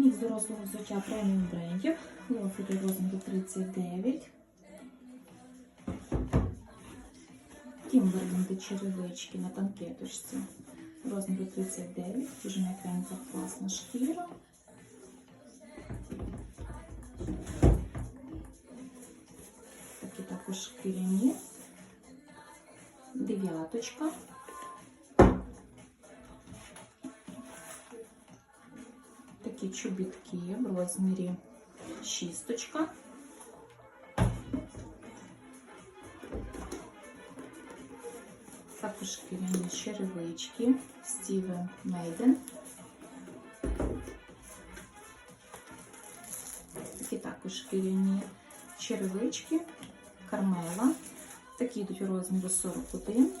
Мікс дорослого взуття преміум брендів. Лофери розміру 39. Кімберленди черевички на танкеточці. Розміру 39. Дуже м'якенька класна шкіра. Такі також шкіряні. Дев'яточка. Такі чобітки в розмірі шісточка. Також шкіряні черевички Стівен Мейден. Такі також шкіряні черевички Кармела. Такі йдуть у розміру 41.